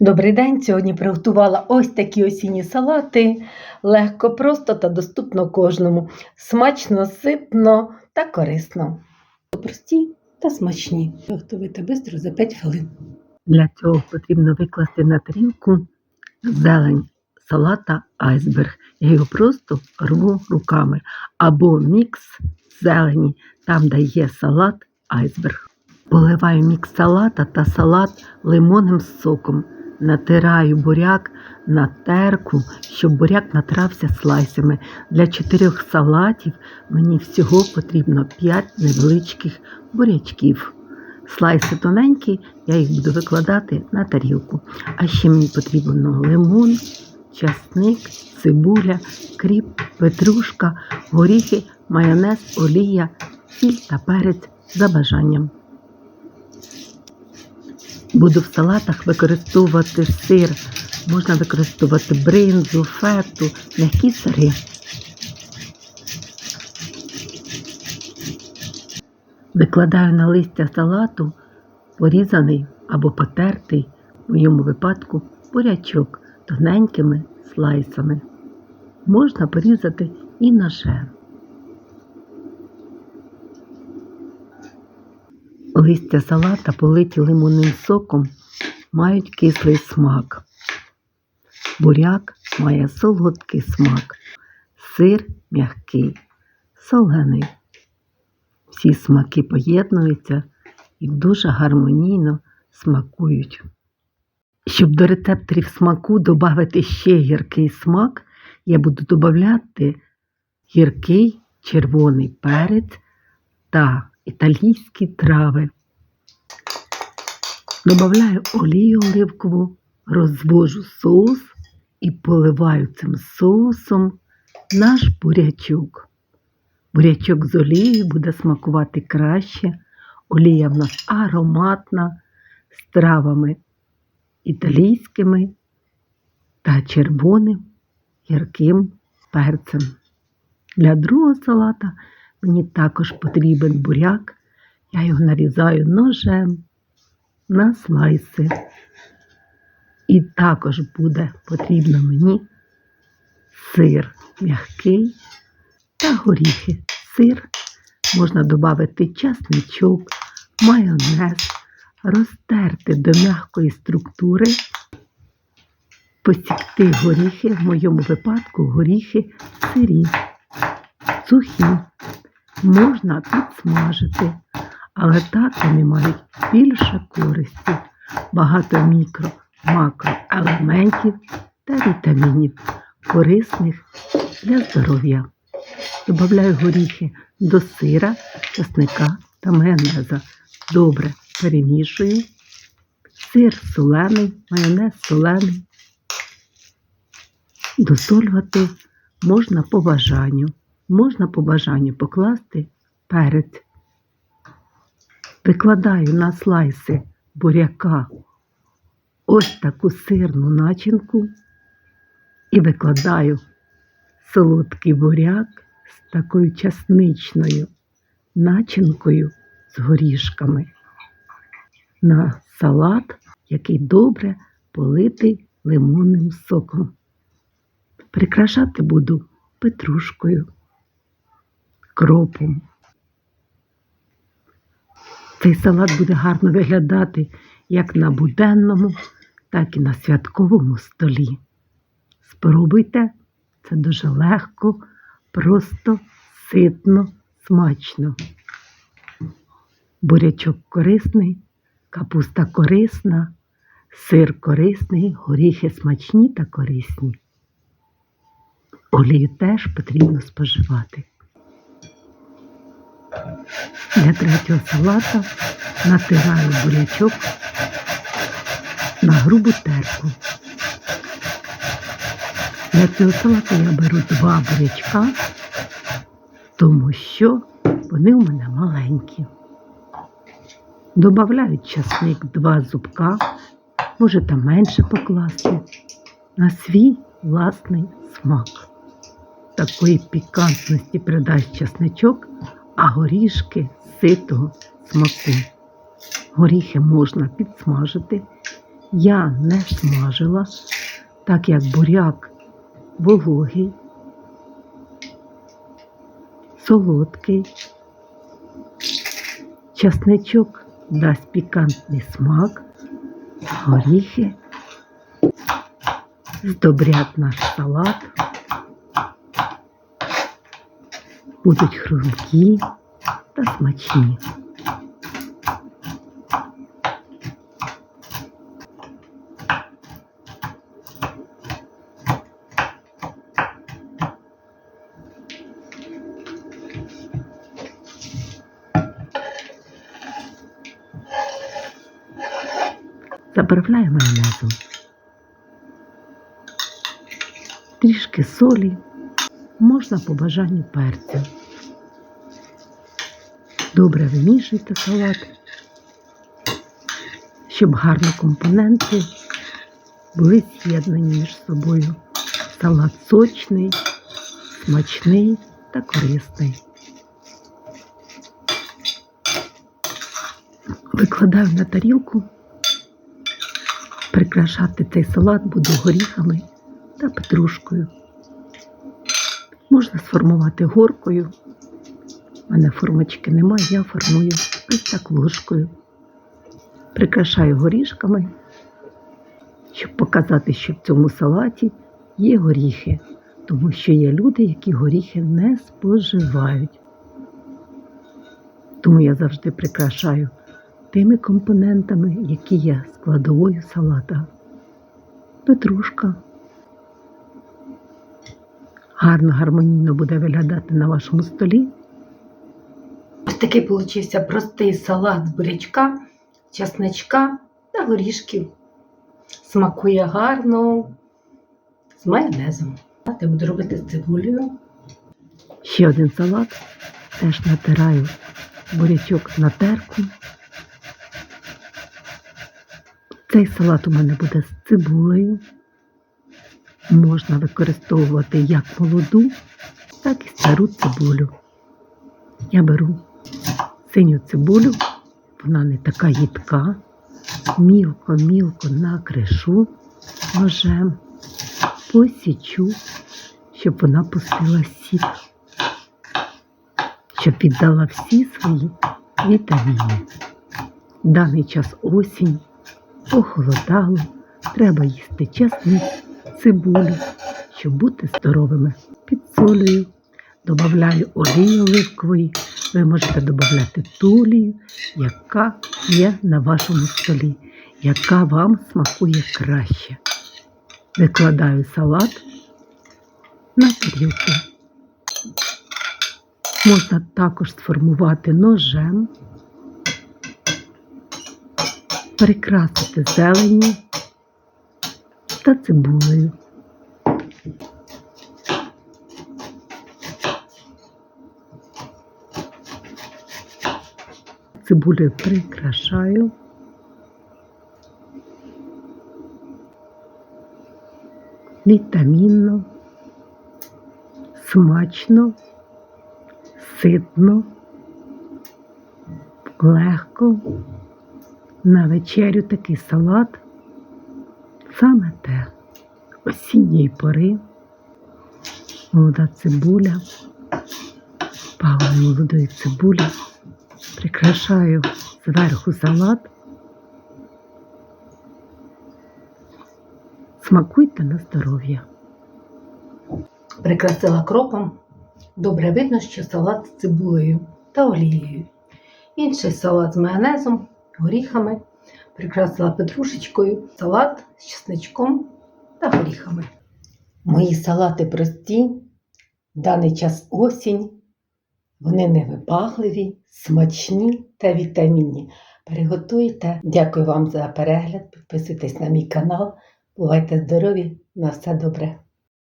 Добрий день! Сьогодні приготувала ось такі осінні салати. Легко, просто та доступно кожному. Смачно, ситно та корисно. Прості та смачні. Готувати швидко за 5 хвилин. Для цього потрібно викласти на тарілку зелень салата айсберг. Я його просто рву руками. Або мікс зелені, там де є салат айсберг. Поливаю мікс салата та салат лимонним соком. Натираю буряк на терку, щоб буряк натрався слайсами. Для чотирьох салатів мені всього потрібно 5 невеличких бурячків. Слайси тоненькі, я їх буду викладати на тарілку. А ще мені потрібно лимон, часник, цибуля, кріп, петрушка, горіхи, майонез, олія, сіль та перець за бажанням. Буду в салатах використовувати сир. Можна використовувати бринзу, фету, м'які сири. Викладаю на листя салату порізаний або потертий, в моєму випадку, бурячок тоненькими слайсами. Можна порізати і ножем. Листя салата, политі лимонним соком, мають кислий смак. Буряк має солодкий смак, сир м'який, солений. Всі смаки поєднуються і дуже гармонійно смакують. Щоб до рецепторів смаку додати ще гіркий смак, я буду додати гіркий червоний перець та італійські трави. Добавляю олію оливкову, розвожу соус і поливаю цим соусом наш бурячок. Бурячок з олією буде смакувати краще. Олія в нас ароматна, з травами італійськими та червоним гірким перцем. Для другого салата мені також потрібен буряк. Я його нарізаю ножем на слайси. І також буде потрібно мені сир м'який та горіхи. Сир можна додати часничок, майонез, розтерти до м'якої структури, посікти горіхи, в моєму випадку горіхи сирі, сухі. Можна підсмажити, але так мають більше користі, багато мікро, макроелементів та вітамінів, корисних для здоров'я. Добавляю горіхи до сира, часника та майонеза. Добре перемішую. Сир солений, майонез солений. Досолювати можна по бажанню. Можна по бажанню покласти перець. Викладаю на слайси буряка ось таку сирну начинку і викладаю солодкий буряк з такою часничною начинкою з горішками на салат, який добре политий лимонним соком. Прикрашати буду петрушкою, кропом. Цей салат буде гарно виглядати як на буденному, так і на святковому столі. Спробуйте, це дуже легко, просто, ситно, смачно. Бурячок корисний, капуста корисна, сир корисний, горіхи смачні та корисні. Олію теж потрібно споживати. Для третього салата натираю бурячок на грубу терку. Для цього салату я беру два бурячка, тому що вони у мене маленькі. Добавляю часник два зубка, можете менше покласти на свій власний смак. Такої пікантності придасть часничок, а горішки ситого смаку. Горіхи можна підсмажити. Я не смажила, так як буряк вологий, солодкий, часничок дасть пікантний смак, горіхи, здобрять наш салат, будуть хрумкі та смачні. Заправляю майонезом. Трішки солі, можна по бажанню перцю. Добре вимішуйте салат, щоб гарно компоненти були з'єднані між собою. Салат сочний, смачний та корисний. Викладаю на тарілку. Прикрашати цей салат буду горіхами та петрушкою. Можна сформувати горкою. У мене формочки немає, я формую ось так ложкою. Прикрашаю горішками, щоб показати, що в цьому салаті є горіхи, тому що є люди, які горіхи не споживають. Тому я завжди прикрашаю тими компонентами, які є складовою салата. Петрушка. Гарно, гармонійно буде виглядати на вашому столі. Ось такий получився простий салат з бурячка, часничка та горішків. Смакує гарно з майонезом. Я буду робити з цибулею. Ще один салат. Теж натираю бурячок на терку. Цей салат у мене буде з цибулею. Можна використовувати як молоду, так і стару цибулю. Я беру синю цибулю, вона не така їдка. Мілко-мілко накришу ножем, посічу, щоб вона пустила сік, щоб віддала всі свої вітаміни. В даний час осінь похолодало, треба їсти чесник, цибулю, щоб бути здоровими. Підсолюю, додаю олії оливкової, ви можете додати ту олію, яка є на вашому столі, яка вам смакує краще. Викладаю салат на тарілку. Можна також сформувати ножем прикрасити зеленню та цибулею. Цибулею прикрашаю. Вітамінно, смачно, ситно, легко. На вечерю такий салат. Саме те. Осінньої пори, молода цибуля, палою молодої цибулі, прикрашаю зверху салат. Смакуйте на здоров'я. Прикрасила кропом. Добре видно, що салат з цибулею та олією. Інший салат з майонезом горіхами, прикрасила петрушечкою, салат з чесничком та горіхами. Мої салати прості, в даний час осінь, вони невибагливі, смачні та вітамінні. Приготуйте. Дякую вам за перегляд. Підписуйтесь на мій канал. Бувайте здорові! На все добре!